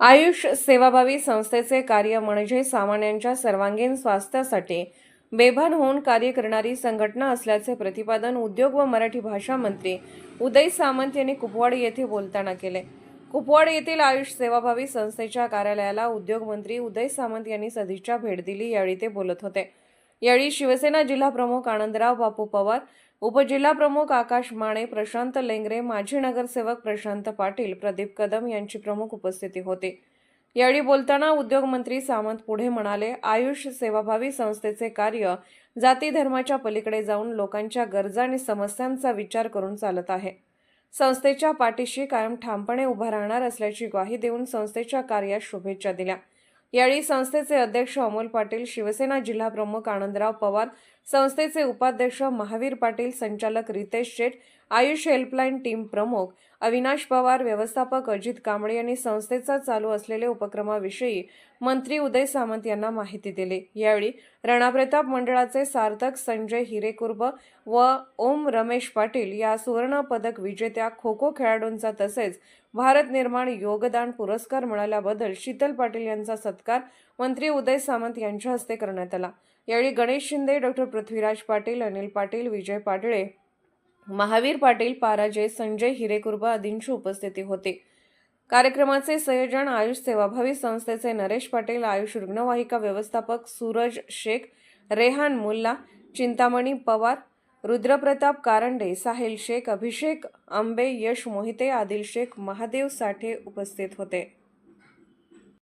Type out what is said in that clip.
आयुष सेवाभावी संस्थेचे कार्य म्हणजे सामान्यांच्या सर्वांगीण स्वास्थ्यासाठी बेभान होऊन कार्य करणारी संघटना असल्याचे प्रतिपादन उद्योग व मराठी भाषा मंत्री उदय सामंत यांनी कुपवाड येथे बोलताना केले. कुपवाड येथील आयुष सेवाभावी संस्थेच्या कार्यालयाला उद्योगमंत्री उदय सामंत यांनी सदिच्छा भेट दिली यावेळी ते बोलत होते. यावेळी शिवसेना जिल्हा प्रमुख आनंदराव बापू पवार उपजिल्हा प्रमुख आकाश माने प्रशांत लेंगरे माजी नगरसेवक प्रशांत पाटील प्रदीप कदम यांची प्रमुख उपस्थिती होती. यावेळी बोलताना उद्योगमंत्री सामंत पुढे म्हणाले आयुष सेवाभावी संस्थेचे कार्य जाती धर्माच्या पलीकडे जाऊन लोकांच्या गरजा आणि समस्यांचा विचार करून चालत आहे. संस्थेच्या पाठीशी कायम ठामपणे उभा राहणार असल्याची ग्वाही देऊन संस्थेच्या कार्यास शुभेच्छा दिल्या. यावेळी संस्थेचे अध्यक्ष अमोल पाटील शिवसेना जिल्हा प्रमुख आनंदराव पवार संस्थेचे उपाध्यक्ष महावीर पाटील संचालक रितेश शेठ आयुष हेल्पलाईन टीम प्रमुख अविनाश पवार व्यवस्थापक अजित कांबळे यांनी संस्थेचा चालू असलेल्या उपक्रमाविषयी मंत्री उदय सामंत यांना माहिती दिली. यावेळी रणाप्रताप मंडळाचे सार्थक संजय हिरेकुर्ब व ओम रमेश पाटील या सुवर्ण पदक विजेत्या खो खो खेळाडूंचा तसेच भारत निर्माण योगदान पुरस्कार मिळाल्याबद्दल शीतल पाटील यांचा सत्कार मंत्री उदय सामंत यांच्या हस्ते करण्यात आला. यावेळी गणेश शिंदे डॉक्टर पृथ्वीराज पाटील अनिल पाटील विजय पाटळे महावीर पाटील पाराजय संजय हिरेकुर्बा आदींची उपस्थिती होती. कार्यक्रमाचे संयोजन आयुष सेवाभावी संस्थेचे नरेश पाटील आयुष रुग्णवाहिका व्यवस्थापक सूरज शेख रेहान मुल्ला चिंतामणी पवार रुद्रप्रताप कारंडे साहिल शेख अभिषेक आंबे यश मोहिते आदिल शेख महादेव साठे उपस्थित होते.